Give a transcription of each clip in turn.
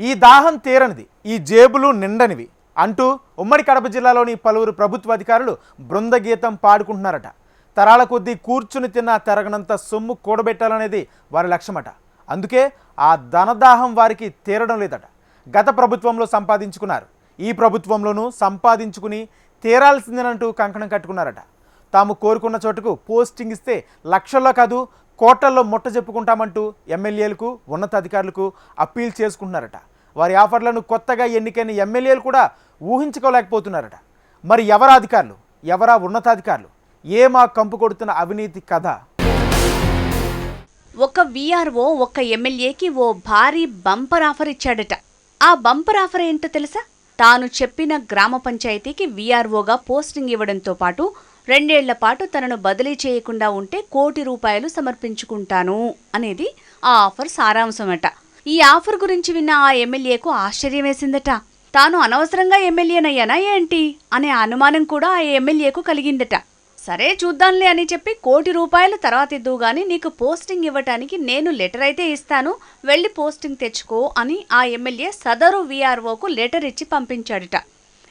ఈ దాహం తీరనిది ఈ జేబులు నిండనివి అంటూ ఉమ్మడి కడప జిల్లాలోని పలువురు ప్రభుత్వ అధికారులు బృందగీతం పాడుకుంటున్నారట. తరాల కొద్దీ కూర్చుని తిన్న తెరగనంత సొమ్ము కూడబెట్టాలనేది వారి లక్ష్యమట. అందుకే ఆ ధనదాహం వారికి తీరడం లేదట. గత ప్రభుత్వంలో సంపాదించుకున్నారు. ఈ ప్రభుత్వంలోనూ సంపాదించుకుని తీరాల్సిందేనంటూ కంకణం కట్టుకున్నారట. తాము కోరుకున్న చోటుకు పోస్టింగ్ ఇస్తే లక్షల్లో కాదు కోటల్లో ముట్ట చెప్పుకుంటామంటూ ఎమ్మెల్యేలకు ఉన్నతాధికారులకు అప్పీల్ చేసుకుంటున్నారట. వారి ఆఫర్లను కొత్తగా ఎన్నికైన ఎమ్మెల్యేలు కూడా ఊహించుకోలేకపోతున్నారట. మరి ఎవరా అధికారులు? ఎవరా ఉన్నతాధికారులు? ఏమా కంపు కొడుతున్న అవినీతి కథ? ఒక విఆర్ఓ ఒక ఎమ్మెల్యేకి ఓ భారీ బంపర్ ఆఫర్ ఇచ్చాడట. ఆ బంపర్ ఆఫర్ ఏంటో తెలుసా? తాను చెప్పిన గ్రామ పంచాయతీకి విఆర్ఓగా పోస్టింగ్ ఇవ్వడంతో పాటు రెండేళ్ళ పాటు తనను బదిలీ చేయకుండా ఉంటే కోటి రూపాయలు సమర్పించుకుంటాను అనేది ఆ ఆఫర్ సారాంశమట. ఈ ఆఫర్ గురించి విన్న ఆ ఎమ్మెల్యేకు ఆశ్చర్యం వేసిందట తాను అనవసరంగా ఎమ్మెల్యేనయ్యానా ఏంటి? అనే అనుమానం కూడా ఆ ఎమ్మెల్యేకు కలిగిందట. సరే చూద్దాంలే అని చెప్పి కోటి రూపాయలు తర్వాత ఇద్దువుగాని నీకు పోస్టింగ్ ఇవ్వటానికి నేను లెటర్ అయితే ఇస్తాను. వెళ్ళి పోస్టింగ్ తెచ్చుకో అని ఆ ఎమ్మెల్యే సదరు వీఆర్ఓకు లెటర్ ఇచ్చి పంపించాడట.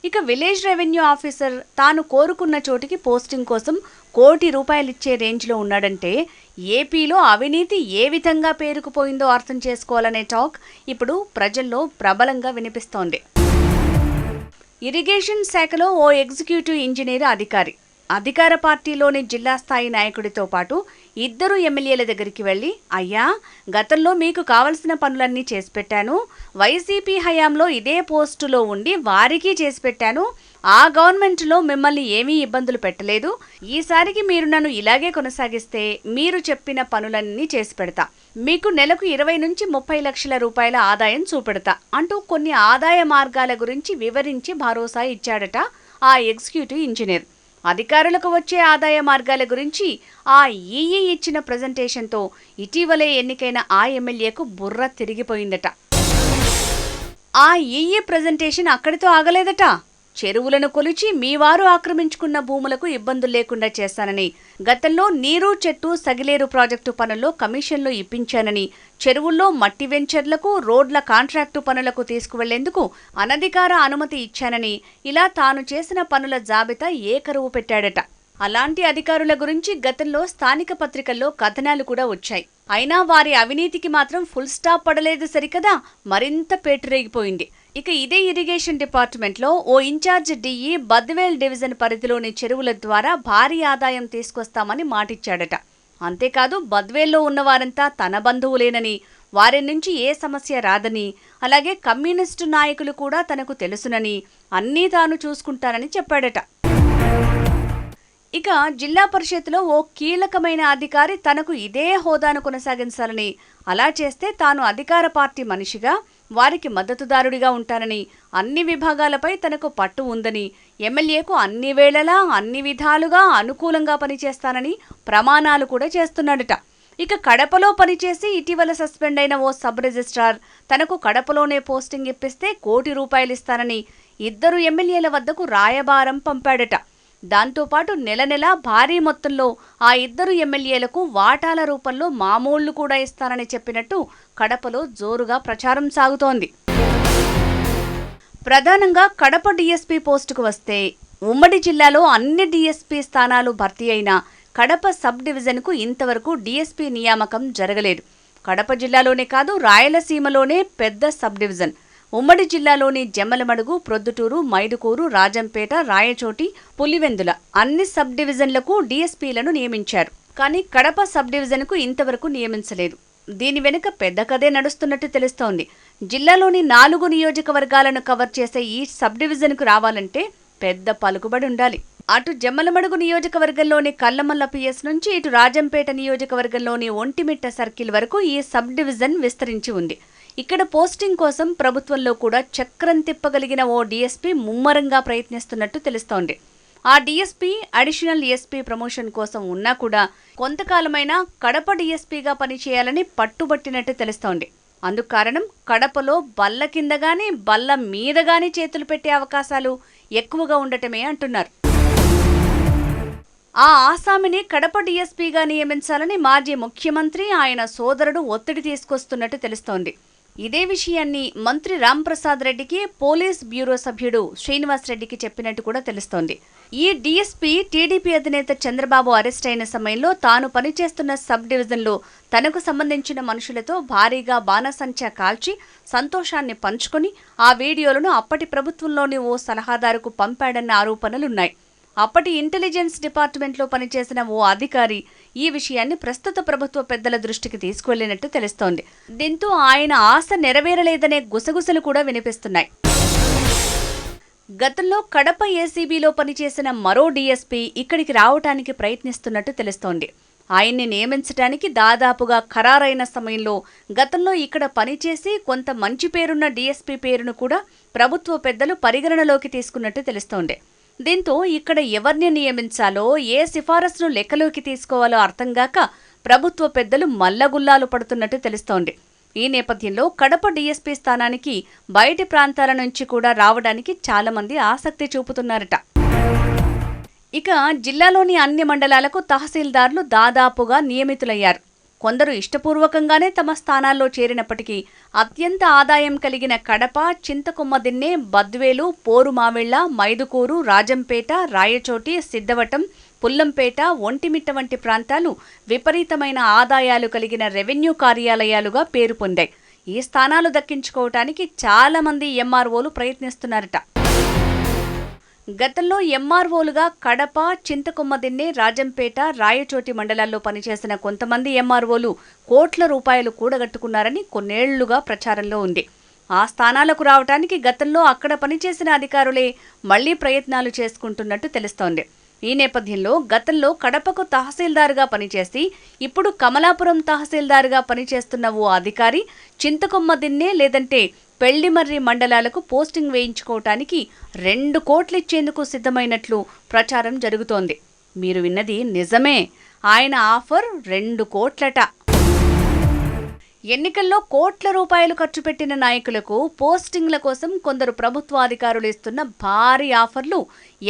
ఇక విలేజ్ రెవెన్యూ ఆఫీసర్ తాను కోరుకున్న చోటికి పోస్టింగ్ కోసం కోటి రూపాయలు ఇచ్చే రేంజ్లో ఉన్నాడంటే ఏపీలో అవినీతి ఏ విధంగా పేరుకుపోయిందో అర్థం చేసుకోవాలనే టాక్ ఇప్పుడు ప్రజల్లో ప్రబలంగా వినిపిస్తోంది. ఇరిగేషన్ శాఖలో ఓ ఎగ్జిక్యూటివ్ ఇంజనీర్ అధికారి అధికార పార్టీలోని జిల్లా స్థాయి నాయకుడితో పాటు ఇద్దరు ఎమ్మెల్యేల దగ్గరికి వెళ్ళి అయ్యా గతంలో మీకు కావలసిన పనులన్నీ చేసి పెట్టాను. వైసీపీ హయాంలో ఇదే పోస్టులో ఉండి వారికి చేసి పెట్టాను. ఆ గవర్నమెంట్లో మిమ్మల్ని ఏమీ ఇబ్బందులు పెట్టలేదు. ఈసారికి మీరు నన్ను ఇలాగే కొనసాగిస్తే మీరు చెప్పిన పనులన్నీ చేసి పెడతా. మీకు నెలకు ఇరవై నుంచి ముప్పై లక్షల రూపాయల ఆదాయం చూపెడతా అంటూ కొన్ని ఆదాయ మార్గాల గురించి వివరించి భరోసా ఇచ్చాడట ఆ ఎగ్జిక్యూటివ్ ఇంజనీర్. అధికారులకు వచ్చే ఆదాయ మార్గాల గురించి ఆ ఈఈ ఇచ్చిన ప్రజెంటేషన్తో ఇటీవలే ఎన్నికైన ఆ ఎమ్మెల్యేకు బుర్ర తిరిగిపోయిందట. ఆ ఈఈ ప్రజెంటేషన్ అక్కడితో ఆగలేదట. చెరువులను కొలిచి మీ వారు ఆక్రమించుకున్న భూములకు ఇబ్బందులు లేకుండా చేస్తానని గతంలో నీరు చెట్టు సగిలేరు ప్రాజెక్టు పనుల్లో కమిషన్లు ఇప్పించానని చెరువుల్లో మట్టి వెంచర్లకు రోడ్ల కాంట్రాక్టు పనులకు తీసుకువెళ్ళేందుకు అనధికార అనుమతి ఇచ్చానని ఇలా తాను చేసిన పనుల జాబితా ఏకరువు పెట్టాడట. అలాంటి అధికారుల గురించి గతంలో స్థానిక పత్రికల్లో కథనాలు కూడా వచ్చాయి. అయినా వారి అవినీతికి మాత్రం ఫుల్ స్టాప్ పడలేదు సరికదా మరింత పేటరేగిపోయింది. ఇక ఇదే ఇరిగేషన్ డిపార్ట్మెంట్లో ఓ in charge D E Badvel division పరిధిలోని చెరువుల ద్వారా భారీ ఆదాయం తీసుకొస్తామని మాటిచ్చాడట. అంతేకాదు బద్వేల్లో ఉన్నవారంతా తన బంధువులేనని వారి నుంచి ఏ సమస్య రాదని అలాగే కమ్యూనిస్టు నాయకులు కూడా తనకు తెలుసునని అన్నీ తాను చూసుకుంటానని చెప్పాడట. ఇక జిల్లా పరిషత్లో ఓ కీలకమైన అధికారి తనకు ఇదే హోదాను కొనసాగించాలని అలా చేస్తే తాను అధికార పార్టీ మనిషిగా వారికి మద్దతుదారుడిగా ఉంటానని అన్ని విభాగాలపై తనకు పట్టు ఉందని ఎమ్మెల్యేకు అన్ని వేళలా అన్ని విధాలుగా అనుకూలంగా పనిచేస్తానని ప్రమాణాలు కూడా చేస్తున్నాడట. ఇక కడపలో పనిచేసి ఇటీవల సస్పెండ్ అయిన ఓ సబ్ రిజిస్ట్రార్ తనకు కడపలోనే పోస్టింగ్ ఇప్పిస్తే కోటి రూపాయలు ఇస్తానని ఇద్దరు ఎమ్మెల్యేల వద్దకు రాయబారం పంపాడట. దాంతోపాటు నెల నెలా భారీ మొత్తంలో ఆ ఇద్దరు ఎమ్మెల్యేలకు వాటాల రూపంలో మామూళ్ళు కూడా ఇస్తారని చెప్పినట్టు కడపలో జోరుగా ప్రచారం సాగుతోంది. ప్రధానంగా కడప డీఎస్పీ పోస్టుకు వస్తే ఉమ్మడి జిల్లాలో అన్ని డీఎస్పీ స్థానాలు భర్తీ అయిన కడప సబ్ డివిజన్కు ఇంతవరకు డీఎస్పీ నియామకం జరగలేదు. కడప జిల్లాలోనే కాదు రాయలసీమలోనే పెద్ద సబ్ డివిజన్. ఉమ్మడి జిల్లాలోని జమ్మలమడుగు ప్రొద్దుటూరు మైదుకూరు రాజంపేట రాయచోటి పులివెందుల అన్ని సబ్ డివిజన్లకు డీఎస్పీలను నియమించారు. కానీ కడప సబ్ డివిజన్కు ఇంతవరకు నియమించలేదు. దీని వెనుక పెద్ద కథే నడుస్తున్నట్టు తెలుస్తోంది. జిల్లాలోని నాలుగు నియోజకవర్గాలను కవర్ చేసే ఈ సబ్ డివిజన్కు రావాలంటే పెద్ద పలుకుబడి ఉండాలి. అటు జమ్మలమడుగు నియోజకవర్గంలోని కల్లమల్ల పిఎస్ నుంచి ఇటు రాజంపేట నియోజకవర్గంలోని ఒంటిమిట్ట సర్కిల్ వరకు ఈ సబ్ డివిజన్ విస్తరించి ఉంది. ఇక్కడ పోస్టింగ్ కోసం ప్రభుత్వంలో కూడా చక్రం తిప్పగలిగిన ఓ డీఎస్పీ ముమ్మరంగా ప్రయత్నిస్తున్నట్టు తెలుస్తోంది. ఆ డీఎస్పీ అడిషనల్ ఎస్పీ ప్రమోషన్ కోసం ఉన్నా కూడా కొంతకాలమైనా కడప డీఎస్పీగా పనిచేయాలని పట్టుబట్టినట్టు తెలుస్తోంది. అందుకు కారణం కడపలో బల్ల కిందగాని బల్ల మీదగాని చేతులు పెట్టే అవకాశాలు ఎక్కువగా ఉండటమే అంటున్నారు. ఆ ఆసామిని కడప డీఎస్పీగా నియమించాలని మాజీ ముఖ్యమంత్రి ఆయన సోదరుడు ఒత్తిడి తీసుకొస్తున్నట్టు తెలుస్తోంది. ఇదే విషయాన్ని మంత్రి రాంప్రసాద్ రెడ్డికి పోలీస్ బ్యూరో సభ్యుడు శ్రీనివాస్ రెడ్డికి చెప్పినట్టు కూడా తెలుస్తోంది. ఈ డీఎస్పీ టీడీపీ అధినేత చంద్రబాబు అరెస్ట్ అయిన సమయంలో తాను పనిచేస్తున్న సబ్ డివిజన్లో తనకు సంబంధించిన మనుషులతో భారీగా బాణసంచా కాల్చి సంతోషాన్ని పంచుకొని ఆ వీడియోలను అప్పటి ప్రభుత్వంలోని ఓ సలహాదారుకు పంపాడన్న ఆరోపణలున్నాయి. అప్పటి ఇంటెలిజెన్స్ డిపార్ట్మెంట్లో పనిచేసిన ఓ అధికారి ఈ విషయాన్ని ప్రస్తుత ప్రభుత్వ పెద్దల దృష్టికి తీసుకువెళ్ళినట్టు తెలుస్తోంది. దీంతో ఆయన ఆశ నెరవేరలేదనే గుసగుసలు కూడా వినిపిస్తున్నాయి. గతంలో కడప ఏసీబీలో పనిచేసిన మరో డీఎస్పీ ఇక్కడికి రావటానికి ప్రయత్నిస్తున్నట్టు తెలుస్తోంది. ఆయన్ని నియమించడానికి దాదాపుగా ఖరారైన సమయంలో గతంలో ఇక్కడ పనిచేసి కొంత మంచి పేరున్న డీఎస్పీ పేరును కూడా ప్రభుత్వ పెద్దలు పరిగణనలోకి తీసుకున్నట్టు తెలుస్తోంది. దీంతో ఇక్కడ ఎవరిని నియమించాలో ఏ సిఫారసును లెక్కలోకి తీసుకోవాలో అర్థం గాక ప్రభుత్వ పెద్దలు మల్లగుల్లాలు పడుతున్నట్టు తెలుస్తోంది. ఈ నేపథ్యంలో కడప డీఎస్పీ స్థానానికి బయటి ప్రాంతాల నుంచి కూడా రావడానికి చాలామంది ఆసక్తి చూపుతున్నారట. ఇక జిల్లాలోని అన్ని మండలాలకు తహసీల్దార్లు దాదాపుగా నియమితులయ్యారు. కొందరు ఇష్టపూర్వకంగానే తమ స్థానాల్లో చేరినప్పటికీ అత్యంత ఆదాయం కలిగిన కడప చింతకొమ్మదిన్నె బద్వేలు పోరుమావిళ్ళ మైదుకూరు రాజంపేట రాయచోటి సిద్ధవటం పుల్లంపేట ఒంటిమిట్ట వంటి ప్రాంతాలు విపరీతమైన ఆదాయాలు కలిగిన రెవెన్యూ కార్యాలయాలుగా పేరు పొందాయి. ఈ స్థానాలు దక్కించుకోవటానికి చాలామంది ఎంఆర్ఓలు ప్రయత్నిస్తున్నారట. గతంలో ఎంఆర్ఓలుగా కడప చింతకొమ్మదిన్నె రాజంపేట రాయచోటి మండలాల్లో పనిచేసిన కొంతమంది ఎంఆర్ఓలు కోట్ల రూపాయలు కూడగట్టుకున్నారని కొన్నేళ్ళుగా ప్రచారంలో ఉంది. ఆ స్థానాలకు రావటానికి గతంలో అక్కడ పనిచేసిన అధికారులే మళ్ళీ ప్రయత్నాలు చేసుకుంటున్నట్టు తెలుస్తోంది. ఈ నేపథ్యంలో గతంలో కడపకు తహసీల్దారుగా పనిచేసి ఇప్పుడు కమలాపురం తహసీల్దారుగా పనిచేస్తున్న ఓ అధికారి చింతకొమ్మ దిన్నే లేదంటే పెళ్ళిమర్రి మండలాలకు పోస్టింగ్ వేయించుకోవటానికి రెండు కోట్లు ఇచ్చేందుకు సిద్ధమైనట్లు ప్రచారం జరుగుతోంది. మీరు విన్నది నిజమే. ఆయన ఆఫర్ రెండు కోట్లట. ఎన్నికల్లో కోట్ల రూపాయలు ఖర్చు పెట్టిన నాయకులకు పోస్టింగ్ల కోసం కొందరు ప్రభుత్వ అధికారులు ఇస్తున్న భారీ ఆఫర్లు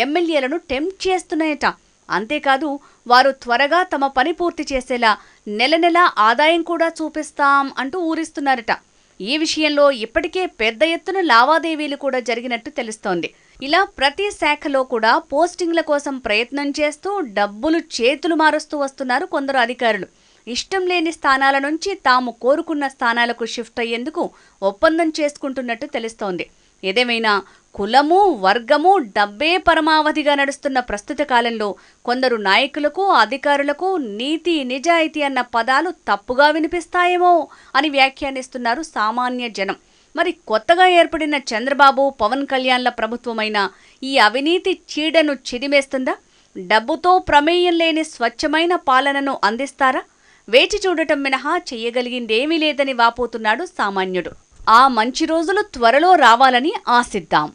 ఎమ్మెల్యేలను టెంప్ట్ చేస్తున్నాయట. అంతేకాదు వారు త్వరగా తమ పని పూర్తి చేసేలా నెల నెల ఆదాయం కూడా చూపిస్తాం అంటూ ఊరిస్తున్నారట. ఈ విషయంలో ఇప్పటికే పెద్ద ఎత్తున లావాదేవీలు కూడా జరిగినట్టు తెలుస్తోంది. ఇలా ప్రతి శాఖలో కూడా పోస్టింగ్ల కోసం ప్రయత్నం చేస్తూ డబ్బులు చేతులు మారుస్తూ వస్తున్నారు కొందరు అధికారులు. ఇష్టం లేని స్థానాల నుంచి తాము కోరుకున్న స్థానాలకు షిఫ్ట్ అయ్యేందుకు ఒప్పందం చేసుకుంటున్నట్టు తెలుస్తోంది. ఏదేమైనా కులము వర్గము డబ్బే పరమావధిగా నడుస్తున్న ప్రస్తుత కాలంలో కొందరు నాయకులకు అధికారులకు నీతి నిజాయితీ అన్న పదాలు తప్పుగా వినిపిస్తాయేమో అని వ్యాఖ్యానిస్తున్నారు సామాన్య జనం. మరి కొత్తగా ఏర్పడిన చంద్రబాబు పవన్ కళ్యాణ్ల ప్రభుత్వమైన ఈ అవినీతి చీడను చిదిమేస్తుందా? డబ్బుతో ప్రమేయం లేని స్వచ్ఛమైన పాలనను అందిస్తారా? వేచి చూడటం మినహా చెయ్యగలిగిందేమీ లేదని వాపోతున్నాడు సామాన్యుడు. ఆ మంచి రోజులు త్వరలో రావాలని ఆశిద్దాం.